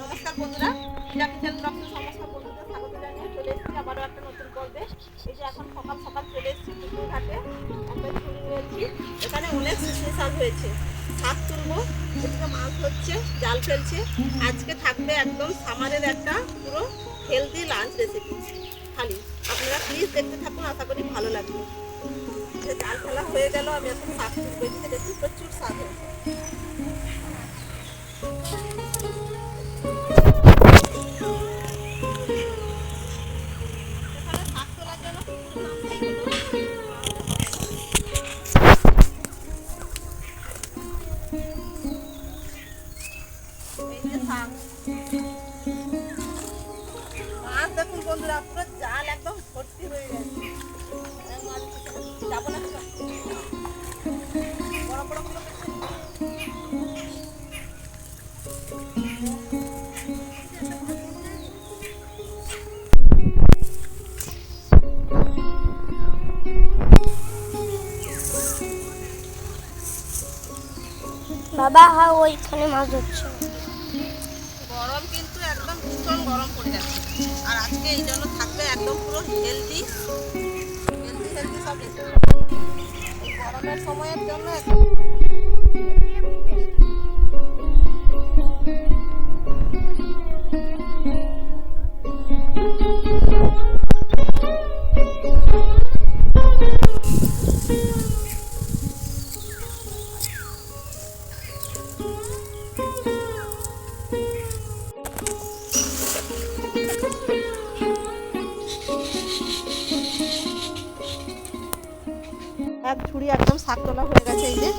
নমস্কার বন্ধুরা ইরা কিচেন ব্লগের সমস্ত বন্ধুদের স্বাগত জানিয়ে চলে এসেছি আবারও একটা নতুন পর্বে। এই যে এখন সকাল সকাল চলে এসেছি পুকুর ঘাটে, একটা ছুরি নিয়েছি। এখানে অনেক শাক হয়েছে। শাক তুলবো, এদিকে মাছ হচ্ছে জাল ফেলছে। আজকে থাকবে একদম সামারের একটা পুরো হেলদি লাঞ্চ রেসিপি খালি। আপনারা প্লিজ দেখতে থাকুন, আশা করি ভালো লাগবে। জাল ফেলা হয়ে গেল, আমি এখন শাক তুলবো। প্রচুর শাক হয়েছে। বাবা হ্যাঁ ওইখানে মাছ ধরছে। গরম কিন্তু একদম ভীষণ গরম পড়ে যাচ্ছে। আর আজকে এই জন্য থাকবে একদম পুরো হেলদি হেলদি হেলদি সব গরমের সময়ের জন্য শাক তোলা হয়ে গেছে এই যে।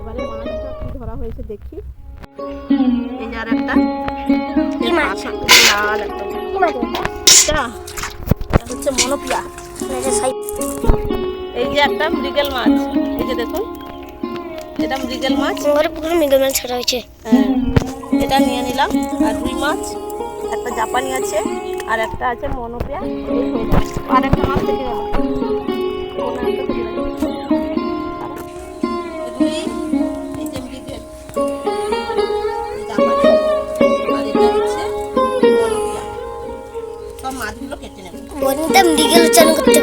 এবারে মাছটা কি ধরা হয়েছে দেখি। এই যে আর একটা। কি মাছ? লাল এটা হচ্ছে মনোপিয়া। এই যে একটা মৃগেল মাছ। এই যে দেখুন এটা মৃগেল মাছ। মৃগেল মাছ ছাড়া হয়েছে। হ্যাঁ, এটা নিয়ে নিলাম। আর রুই মাছ একটা জাপানি আছে আর একটা আছে মনোপিয়া।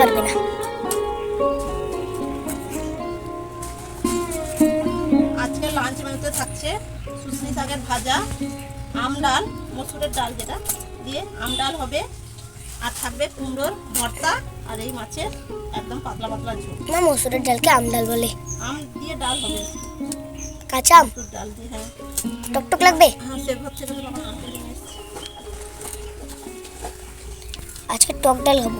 পারবে না। আজকে লাঞ্চ মেনুতে থাকছে শুশনি শাকের ভাজা আম ডাল মসুরের ডাল যেটা দিয়ে আম ডাল হবে আর থাকবে কুমড়োর ভর্তা আর এই মাছের একদম পাতলা পাতলা ঝোল। না মসুরের ডালকে আমডাল বলে। আম দিয়ে ডাল হবে। কাঁচা আম? ডাল দিয়ে হ্যাঁ। টকটক লাগবে? হ্যাঁ সে আম এসেছে। আজকে টক ডাল হব।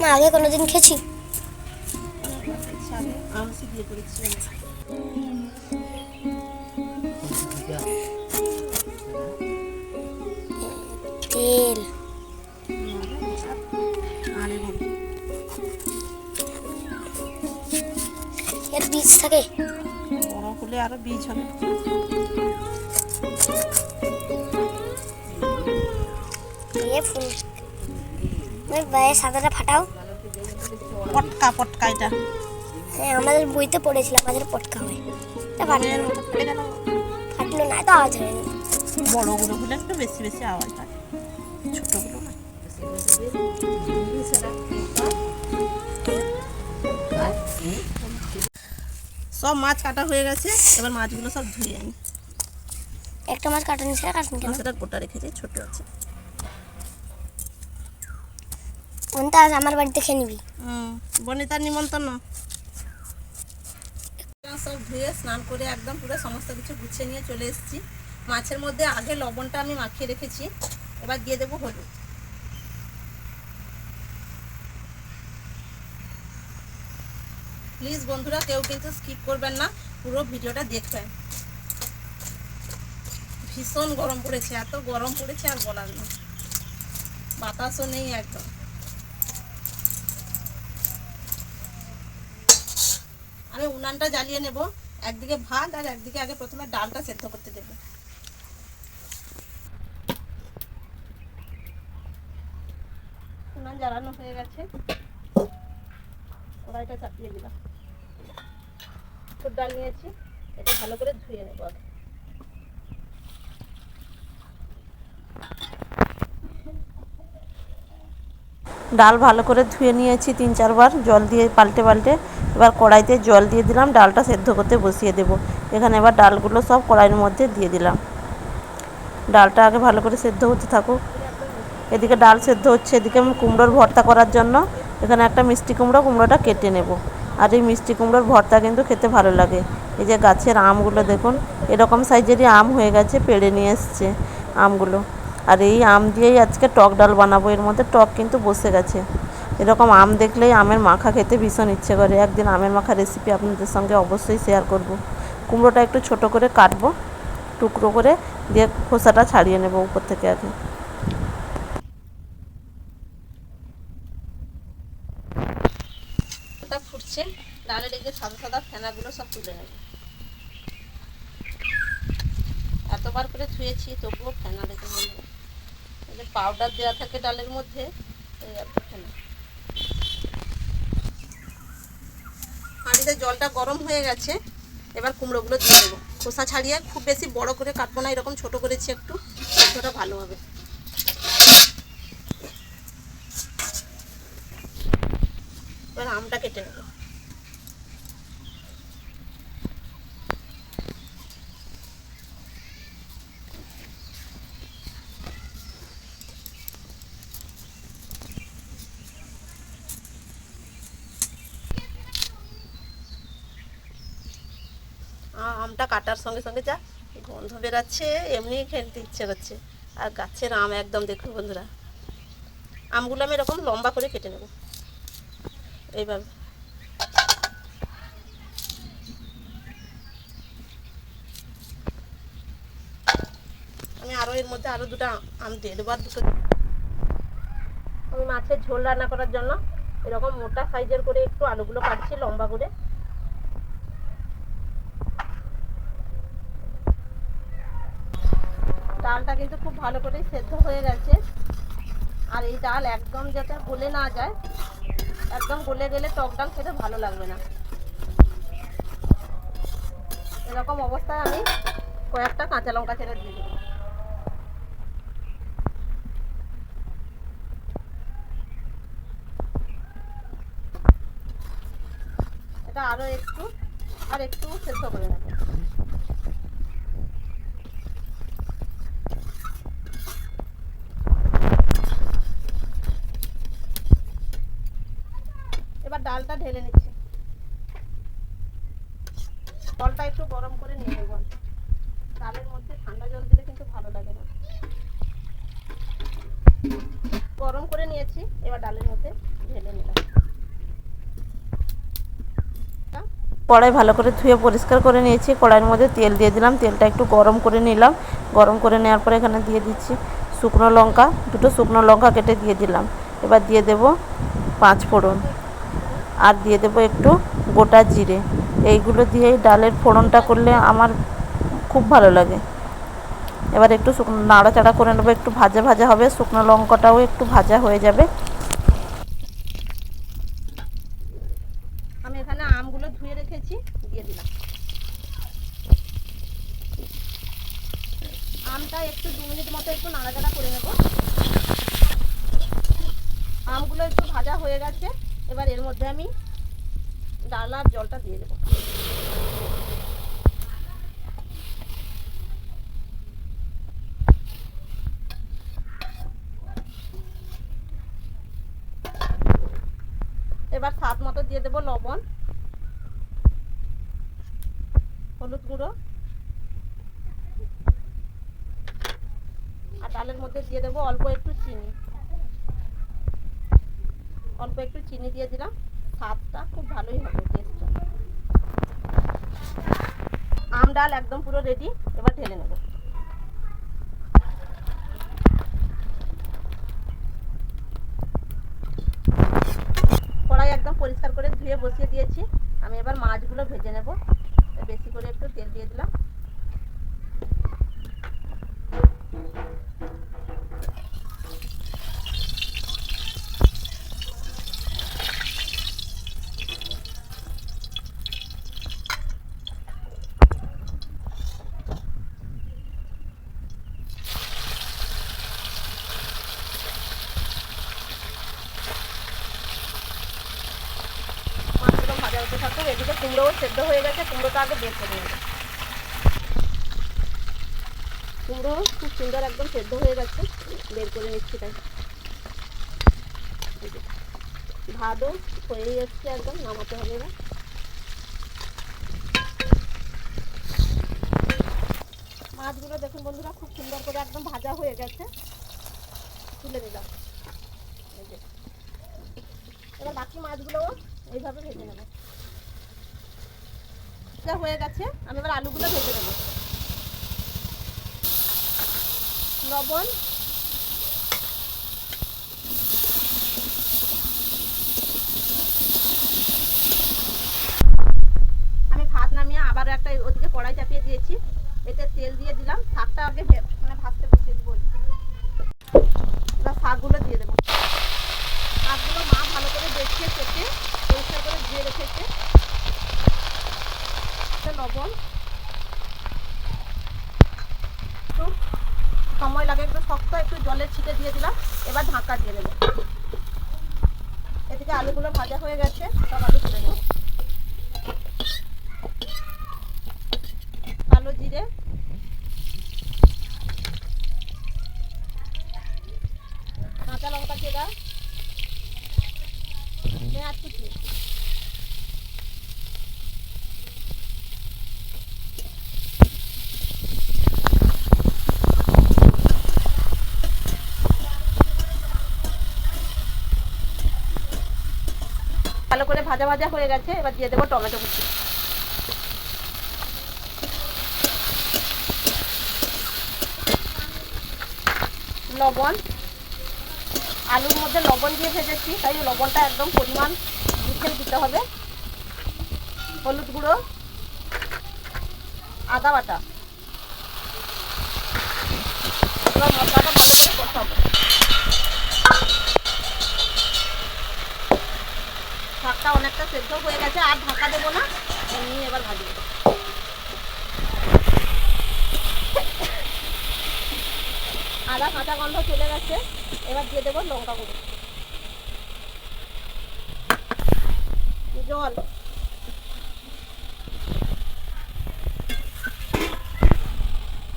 মা আগে কোনোদিন খেয়েছি। তেল। এর বীজ থাকে। বড় হলে আরও বীজ হবে ফুল। বাইরে সাদাটা ফাটাও। পটকা পটকা এটা। হ্যাঁ আমাদের বইতে পড়েছিলাম আমাদের পটকা হয়। তা ফাটলো না। ফাটলো না তো আওয়াজ হয়নি বড়গুলো হলে একটু বেশি বেশি আওয়াজ হয়। ছোটগুলো না। সব মাছ কাটা হয়ে গেছে এবার মাছগুলো সব ধুয়ে আনি। একটা মাছ কাটা নিচ্ছে কাটুন কেন? মাছটা গোটা রেখেছি ছোট আছে। কোনটা আজ আমার বাড়িতে খেয়ে নিবি। বনিতার নিমন্ত্রণ। সব ধুয়ে স্নান করে একদম পুরো সমস্ত কিছু গুছিয়ে নিয়ে চলে এসেছি। মাছের মধ্যে আগে লবণটা আমি মাখিয়ে রেখেছি। এবার দিয়ে দেবো হলুদ। প্লিজ বন্ধুরা, কেউ কিন্তু স্কিপ করবেন না, পুরো ভিডিওটা দেখবেন। ভীষণ গরম পড়েছে, এত গরম পড়েছে আর বলার নেই। বাতাসও নেই একদম। আমি উনানটা জ্বালিয়ে নেব। একদিকে ভাত আর একদিকে আগে প্রথমে ডালটা সেদ্ধ করতে দেবো। উনান জ্বালানো হয়ে গেছে। কড়াইটা চাপিয়ে দিলাম। ডাল নিয়েছি। এটা ভালো করে ধুয়ে নেব আগে। ডাল ভালো করে ধুয়ে নিয়েছি তিন চারবার, জল দিয়ে পাল্টে পাল্টে। এবার কড়াইতে জল দিয়ে দিলাম, ডালটা সেদ্ধ করতে বসিয়ে দেবো। এখানে এবার ডালগুলো সব কড়াইয়ের মধ্যে দিয়ে দিলাম। ডালটা আগে ভালো করে সেদ্ধ হতে থাকুক। এদিকে ডাল সেদ্ধ হচ্ছে, এদিকে আমি কুমড়োর ভর্তা করার জন্য এখানে একটা মিষ্টি কুমড়ো, কুমড়োটা কেটে নেব। আর এই মিষ্টি কুমড়োর ভর্তা কিন্তু খেতে ভালো লাগে। এই যে গাছের আমগুলো দেখুন, এরকম সাইজেরই আম হয়ে গেছে, পেড়ে নিয়ে এসছে আমগুলো। আর এই আম দিয়েই আজকে টক ডাল বানাবো। এর মধ্যে টক কিন্তু বসে গেছে। এরকম আম দেখলেই আমের মাখা খেতে ভীষণ ইচ্ছে করে। একদিন আমের মাখা রেসিপি আপনাদের সঙ্গে অবশ্যই শেয়ার করব। কুমড়োটা একটু ছোট করে কাটবো, টুকরো করে দিয়ে খোসাটা ছাড়িয়ে নেব উপর থেকে আগে। ফুটছে যে সাদা ফেনাগুলো সব এতবার করে ধুয়েছি, তবুও ফেনা যে পাউডার দেওয়া থাকে ডালের মধ্যে হাঁড়িতে জলটা গরম হয়ে গেছে, এবার কুমড়োগুলো দিয়ে দেবো। খোসা ছাড়িয়ে খুব বেশি বড় করে কাটবো না, এরকম ছোট করেছি একটু সেদ্ধটা ভালো হবে। এবার আমটা কেটে নেব। আমটা কাটার সঙ্গে সঙ্গে যা গন্ধ বেরাচ্ছে, এমনি খেলতে ইচ্ছে করছে আর গাছের আম একদম দেখুন বন্ধুরা। আমগুলো আমি এরকম লম্বা করে কেটে নেব। এইভাবে। আমি আরও এর মধ্যে আরও দুটো আম দিয়ে দেবো, আর দুটো আমি মাছের ঝোল রান্না করার জন্য এরকম মোটা সাইজের করে একটু আলুগুলো কাটছি লম্বা করে ডালটা কিন্তু খুব ভালো করে সেদ্ধ হয়ে গেছে। আর এই ডাল একদম যাতে গলে না যায়, একদম গলে গেলে টক ডাল খেতে ভালো লাগবে না। এরকম অবস্থায় আমি কয়েকটা কাঁচা লঙ্কা ছেড়ে দিয়ে দেবো। এটা আরও একটু, আর একটু সেদ্ধ করে নেব এবার ডালটা ঢেলে নিচ্ছি। জলটা একটু গরম করে নিয়ে নেব। ডালের মধ্যে ঠান্ডা জল দিলে কিন্তু ভালো লাগে না। গরম করে নিয়েছি, এবার ডালের মধ্যে ঢেলে নিলাম। কড়াই ভালো করে ধুয়ে পরিষ্কার করে নিয়েছি। কড়াইয়ের মধ্যে তেল দিয়ে দিলাম। তেলটা একটু গরম করে নিলাম। গরম করে নেওয়ার পরে এখানে দিয়ে দিচ্ছি শুকনো লঙ্কা। দুটো শুকনো লঙ্কা কেটে দিয়ে দিলাম। এবার দিয়ে দেব পাঁচ ফোড়ন। আর দিয়ে দেব একটু গোটা জিরে। এইগুলো দিয়েই ডালের ফোড়নটা করলে আমার খুব ভালো লাগে। এবার একটু শুকনো নাড়াচাড়া করে নেব, একটু ভাজা ভাজা হবে, শুকনো লঙ্কাটাও একটু ভাজা হয়ে যাবে। আমি এখানে আমগুলো ধুয়ে রেখেছি, দিয়ে দিলাম। আমটা একটু দু মিনিট মতো একটু নাড়াচাড়া করে নেব। আমগুলো একটু ভাজা হয়ে গেছে। এবার এর মধ্যে আমি ডাল আর জলটা দিয়ে দেবো। এবার স্বাদ মতো দিয়ে দেবো লবণ, হলুদ গুঁড়ো, আর ডালের মধ্যে দিয়ে দেবো অল্প একটু চিনি। অল্প একটু চিনি দিয়ে দিলাম। স্বাদটা খুব ভালোই হবে টেস্টটা আম ডাল একদম পুরো রেডি এবার ঢেলে নেব। কড়াই একদম পরিষ্কার করে ধুয়ে বসিয়ে দিয়েছি। আমি এবার মাছগুলো ভেজে নেব। বেশি করে একটু তেল দিয়ে দিলাম। হতে থাকুক এদিকে কুমড়োও সেদ্ধ হয়ে গেছে কুমড়োটা আগে বের করে নেব কুমড়ো খুব সুন্দর একদম সেদ্ধ হয়ে গেছে বের করে নিচ্ছি তাই। এই যে, ভাতও হয়েই এসছে একদম নামাতে হবে না মাছগুলো দেখুন বন্ধুরা খুব সুন্দর করে একদম ভাজা হয়ে গেছে। তুলে এই এবার বাকি মাছগুলোও এইভাবে ভেজে নেব। যা হয়ে গেছে, আমি এবার আলুগুলো ভেজে নেব। লবণ। আমি ভাত নামিয়ে আবার একটা ওদিকে কড়াই চাপিয়ে দিয়েছি। এতে তেল দিয়ে দিলাম। শাকটা আগে মানে ভাজতে বসিয়ে দিব। শাকগুলো দিয়ে দেবো শাকগুলো মা ভালো করে দেখিয়ে কেটে পরিষ্কার করে ধুয়ে রেখেছে এতে লবণ একটু সময় লাগে, একটু শক্ত, একটু জলের ছিটে দিয়ে দিলাম। এবার ঢাকা দিয়ে দেবো। এদিকে আলুগুলো ভাজা হয়ে গেছে, সব আলু তুলে নেব। আলু জিরে কাঁচা লঙ্কা চেরা পেঁয়াজ কুচি ভালো করে ভাজা ভাজা হয়ে গেছে, এবার দিয়ে দেবো টমেটো কুচি। লবণ, আলুর মধ্যে লবণ দিয়ে ভেজেছি, তাই লবণটা একদম পরিমাণ বুঝে দিতে হবে। হলুদ গুঁড়ো, আদা বাটা এবার মশলাটা ভালো করে কষাবো শাকটা অনেকটা সেদ্ধ হয়ে গেছে, আর ঢাকা দেবো না। এমনি এবার ভাজবো আদা, কাঁচা গন্ধ চলে গেছে, এবার দিয়ে দেবো লঙ্কা গুঁড়ো। জল।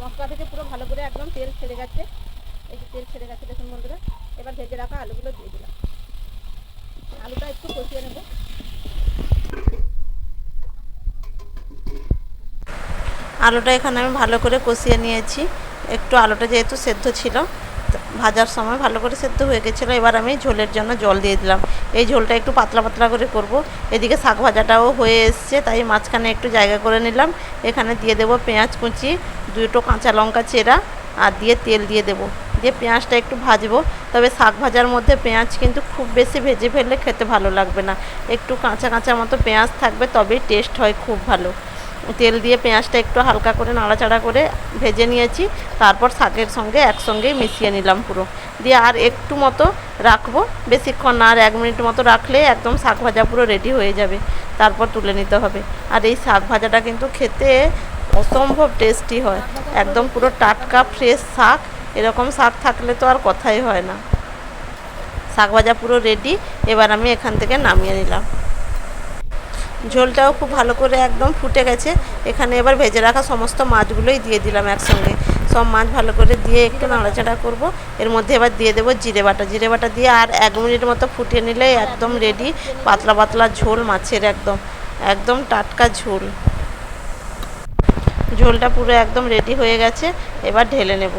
মশলা থেকে পুরো ভালো করে একদম তেল ছেড়ে গেছে। এই যে তেল ছেড়ে গেছে, দেখুন বন্ধুরা, এবার ভেজে রাখা আলুগুলো দিয়ে দিলাম। আলুটা একটু কষিয়ে নেব। আলুটা এখানে আমি ভালো করে কষিয়ে নিয়েছি। একটু আলুটা যেহেতু সেদ্ধ ছিল ভাজার সময় ভালো করে সেদ্ধ হয়ে গেছিল, এবার আমি ঝোলের জন্য জল দিয়ে দিলাম। এই ঝোলটা একটু পাতলা পাতলা করে করব। এদিকে শাক ভাজাটাও হয়ে এসছে, তাই মাঝখানে একটু জায়গা করে নিলাম। এখানে দিয়ে দেবো পেঁয়াজ কুচি, দুটো কাঁচা লঙ্কা চেরা আর দিয়ে তেল দিয়ে দেবো। দিয়ে পেঁয়াজটা একটু ভাজবো। তবে শাক ভাজার মধ্যে পেঁয়াজ কিন্তু খুব বেশি ভেজে ফেললে খেতে ভালো লাগবে না। একটু কাঁচা কাঁচা মতো পেঁয়াজ থাকবে, তবেই টেস্ট হয় খুব ভালো। তেল দিয়ে পেঁয়াজটা একটু হালকা করে নাড়াচাড়া করে ভেজে নিয়েছি। তারপর শাকের সঙ্গে একসঙ্গেই মিশিয়ে নিলাম পুরো। দিয়ে আর একটু মতো রাখব। বেশিক্ষণ না আর এক মিনিট মতো রাখলে একদম শাক ভাজা পুরো রেডি হয়ে যাবে। তারপর তুলে নিতে হবে। আর এই শাক ভাজাটা কিন্তু খেতে অসম্ভব টেস্টি হয়। একদম পুরো টাটকা ফ্রেশ শাক, এরকম শাক থাকলে তো আর কথাই হয় না। শাক ভাজা পুরো রেডি এবার আমি এখান থেকে নামিয়ে নিলাম। ঝোলটাও খুব ভালো করে একদম ফুটে গেছে। এখানে এবার ভেজে রাখা সমস্ত মাছগুলোই দিয়ে দিলাম একসঙ্গে। সব মাছ ভালো করে দিয়ে একটু নাড়াচাড়া করব। এর মধ্যে এবার দিয়ে দেবো জিরে বাটা। জিরে বাটা দিয়ে আর এক মিনিট মতো ফুটিয়ে নিলে একদম রেডি পাতলা পাতলা ঝোল মাছের একদম একদম টাটকা ঝোল। ঝোলটা পুরো একদম রেডি হয়ে গেছে, এবার ঢেলে নেব।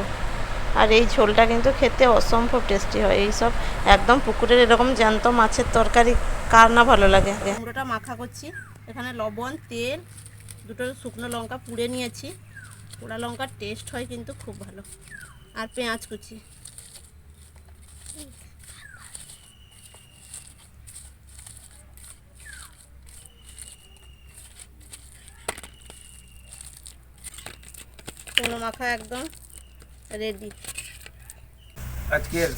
আর এই ঝোলটা কিন্তু খেতে অসম্ভব টেস্টি হয়। এই সব একদম পুকুরের এরকম জ্যান্ত মাছের তরকারি, কার না ভালো লাগে? কুমড়োটা মাখা করছি। এখানে লবণ, তেল, দুটো শুকনো লঙ্কা পুড়ে নিয়েছি। পোড়া লঙ্কার টেস্ট হয় কিন্তু খুব ভালো। আর পেঁয়াজ কুচি। কুমড়ো মাখা একদম রেডি আজকের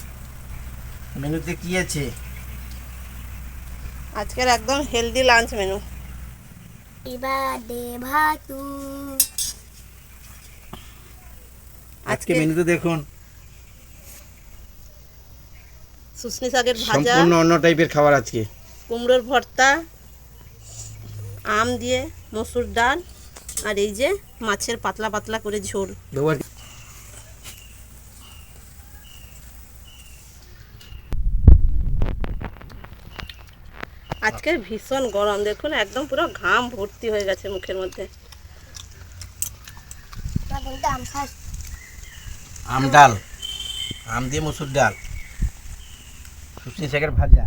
মেনুতে কি আছে? আজকের একদম হেলদি লাঞ্চ মেনু ভাতু। আজকে মেনুতে দেখুন। শুশনি শাকের ভাজা সম্পূর্ণ অন্য টাইপের খাবার আজকে। কুমড়োর ভর্তা আম দিয়ে মসুর ডাল আর এই যে মাছের পাতলা পাতলা করে ঝোল। আজকে ভীষণ গরম দেখুন একদম পুরো ঘাম ভর্তি হয়ে গেছে মুখের মধ্যে। আম আম ডাল আম দিয়ে মসুর ডাল শুকনি শাকের ভাজা।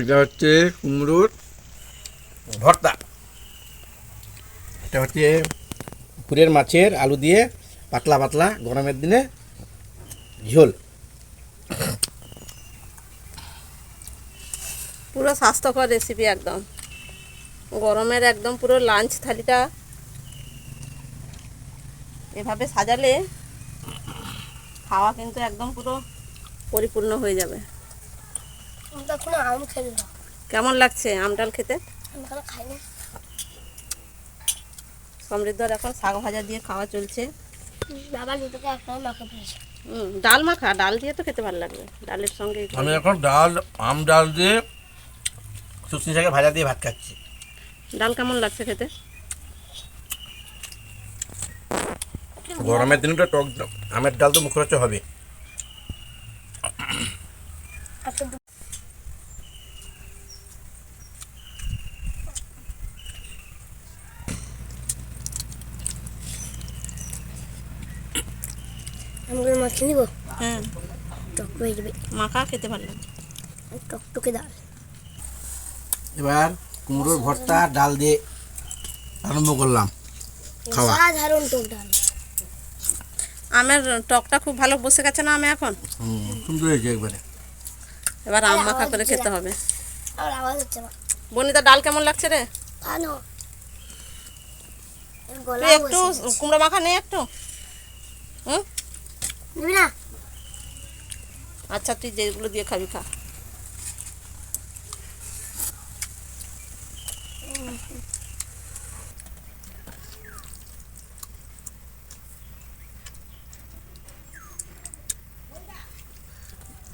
এটা হচ্ছে কুমড়োর ভর্তা। এটা হচ্ছে পুরের মাছের আলু দিয়ে পাতলা পাতলা গরমের দিনে ঝোল। পুরো স্বাস্থ্যকর রেসিপি একদম। গরমের একদম পুরো লাঞ্চ থালিটা এভাবে সাজালে খাওয়া কিন্তু একদম পুরো পরিপূর্ণ হয়ে যাবে। কেমন লাগছে আমডাল খেতে? এখনও সমৃদ্ধর এখন শাক ভাজা দিয়ে খাওয়া চলছে। বাবা দুটোকে একটাই মাকে পেয়েছে। ডাল মাখা ডাল দিয়ে তো খেতে ভালো লাগবে। ডালের সঙ্গে আমি এখন ডাল আম ডাল দিয়ে শুকনি শাকের ভাজা দিয়ে ভাত খাচ্ছি। ডাল কেমন লাগছে খেতে? গরমের দিনে তো টক আমের ডাল তো মুখরোচক হবে আচ্ছা দু- আমগুলো নিব হ্যাঁ। টক হয়ে যাবে মাখা খেতে ভালো লাগে টকটকে ডাল। এবার কুমড়োর ভর্তা ডাল দিয়ে আরম্ভ করলাম। খাওয়া। সাধারণ টক ডাল। আমের টকটা খুব ভালো বসে গেছে না আমি এখন? সুন্দর হয়েছে একবারে। এবার আম মাখা করে খেতে হবে। আর আওয়াজ হচ্ছে না। বনিতা ডাল কেমন লাগছে রে? একটু কুমড়ো মাখা নে একটু। হুম? নিবি না। আচ্ছা তুই যেগুলো দিয়ে খাবি খা।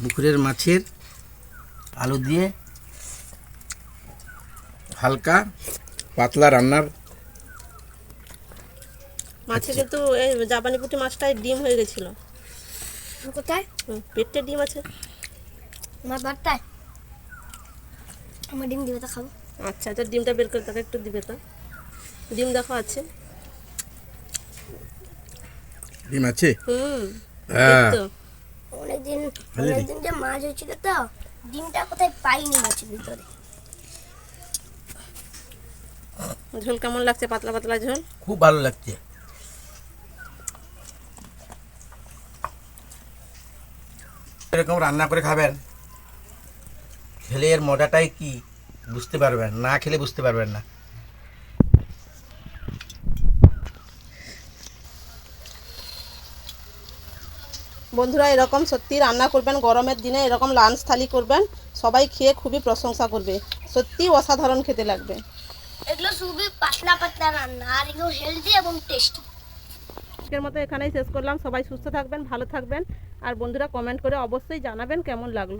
পুকুরের মাছের আলু দিয়ে হালকা পাতলা রান্নার মাছে কিন্তু এই জাপানি পুঁটি মাছটায় ডিম হয়ে গেছিল। কোথায়? হুম, পেটে ডিম আছে। আমার বারটায়। আমার ডিম দিবে তো খাব। আচ্ছা তো ডিমটা বের করে তাকে একটু দিবে তো। ডিম দেখো আছে? ডিম আছে? হুম হ্যাঁ। অনেকদিন অনেকদিন যে মাছ হয়েছিল তো ডিমটা কোথায় পাইনি মাছের ভিতরে। ঝোল কেমন লাগছে? পাতলা পাতলা ঝোল? খুব ভালো লাগছে। এরকম রান্না করে খাবেন? খেলে এর মজাটাই কি? বুঝতে পারবেন না খেলে বুঝতে পারবেন না। বন্ধুরা এরকম সত্যি রান্না করবেন গরমের দিনে এরকম লাঞ্চ থালি করবেন সবাই খেয়ে খুবই প্রশংসা করবে। সত্যি অসাধারণ খেতে লাগবে। এগুলো খুবই পাতলা পাতলা রান্না আর এগুলো হেলদি এবং টেস্টি আজকের মতো এখানেই শেষ করলাম। সবাই সুস্থ থাকবেন ভালো থাকবেন। আর বন্ধুরা কমেন্ট করে অবশ্যই জানাবেন কেমন লাগল।